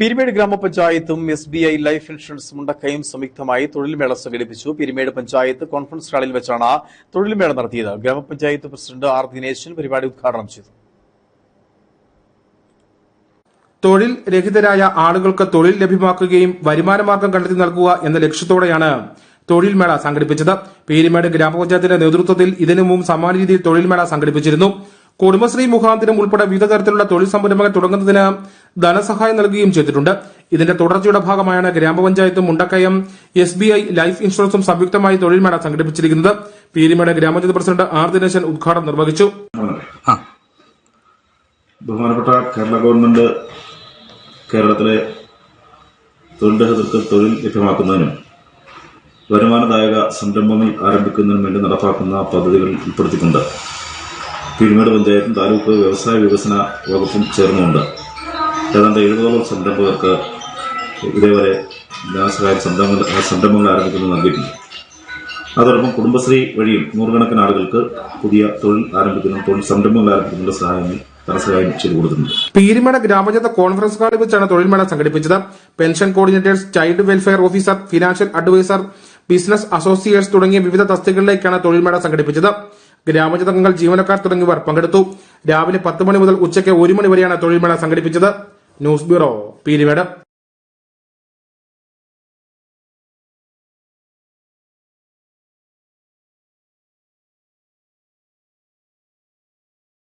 Peermade ഗ്രാമപഞ്ചായത്തും S B I life insurance മുണ്ടക്കയും സംയുക്തമായി തൊഴിൽമേള സംഘടിപ്പിച്ചു. പിരിമേട് പഞ്ചായത്ത് കോൺഫറൻസ് ഹാളിൽ വെച്ചാണ് തൊഴിൽമേള നടത്തിയത്. ഗ്രാമപഞ്ചായത്ത് പ്രസിഡന്റ് ആർ ദിനേശൻ പരിപാടി ഉദ്ഘാടനം ചെയ്തു. തൊഴിൽ രഹിതരായ ആളുകൾക്ക് തൊഴിൽ ലഭ്യമാക്കുകയും വരുമാനമാർഗം കണ്ടെത്തി നൽകുക എന്ന ലക്ഷ്യത്തോടെയാണ് തൊഴിൽ മേള സംഘടിപ്പിച്ചത്. പീരിമേട് ഗ്രാമപഞ്ചായത്തിന്റെ നേതൃത്വത്തിൽ ഇതിനു മുമ്പ് സമാന രീതിയിൽ തൊഴിൽ മേള സംഘടിപ്പിച്ചിരുന്നു. കുടുംബശ്രീ മുഖാന്തരം ഉൾപ്പെടെ വിവിധ തരത്തിലുള്ള തൊഴിൽ സംരംഭങ്ങൾ തുടങ്ങുന്നതിന് ധനസഹായം നൽകുകയും ചെയ്തിട്ടുണ്ട്. ഇതിന്റെ തുടർച്ചയുടെ ഭാഗമായാണ് ഗ്രാമപഞ്ചായത്തും Mundakayam S B I life ഇൻഷുറൻസും സംയുക്തമായി തൊഴിൽ മേള സംഘടിപ്പിച്ചിരിക്കുന്നത്. പീരിമേട് ഗ്രാമപഞ്ചായത്ത് പ്രസിഡന്റ് ആർ ദിനേശൻ ഉദ്ഘാടനം നിർവഹിച്ചു. ബഹുമാനപ്പെട്ട കേരള ഗവൺമെന്റ് കേരളത്തിലെ തൊഴിൽ രഹിതർക്ക് തൊഴിൽ ലഭ്യമാക്കുന്നതിനും വരുമാനദായക സംരംഭങ്ങൾ ആരംഭിക്കുന്നതിനും വേണ്ടി നടപ്പാക്കുന്ന പദ്ധതികൾ ഉൾപ്പെടുത്തിക്കൊണ്ട് പീരുമേട് പഞ്ചായത്തും താലൂക്ക് വ്യവസായ വികസന വകുപ്പും ചേർന്നുകൊണ്ട് ഏതാണ്ട് എഴുപതോളം സംരംഭകർക്ക് ഇതേവരെ ധനസഹായ സംരംഭങ്ങൾ സംരംഭങ്ങൾ ആരംഭിക്കുന്നത് നൽകിയിട്ടുണ്ട്. അതോടൊപ്പം കുടുംബശ്രീ വഴിയും നൂറുകണക്കിന് ആളുകൾക്ക് പുതിയ തൊഴിൽ ആരംഭിക്കുന്ന തൊഴിൽ സംരംഭങ്ങൾ ആരംഭിക്കുന്ന സഹായങ്ങൾ ചെയ്തു പീരിമേട് ഗ്രാമപഞ്ചായത്ത് കോൺഫറൻസ് ഹാളിൽ വെച്ചാണ് തൊഴിൽമേള സംഘടിപ്പിച്ചത്. Pension coordinators child welfare officer financial adviser business associates തുടങ്ങിയ വിവിധ തസ്തികകളിലേക്കാണ് തൊഴിൽമേള സംഘടിപ്പിച്ചത്. ഗ്രാമപഞ്ചായത്ത് അംഗങ്ങൾ ജീവനക്കാർ തുടങ്ങിയവർ പങ്കെടുത്തു. രാവിലെ പത്ത് മണി മുതൽ ഉച്ചയ്ക്ക് ഒരു മണി വരെയാണ് തൊഴിൽമേള സംഘടിപ്പിച്ചത്. News bureau Peermade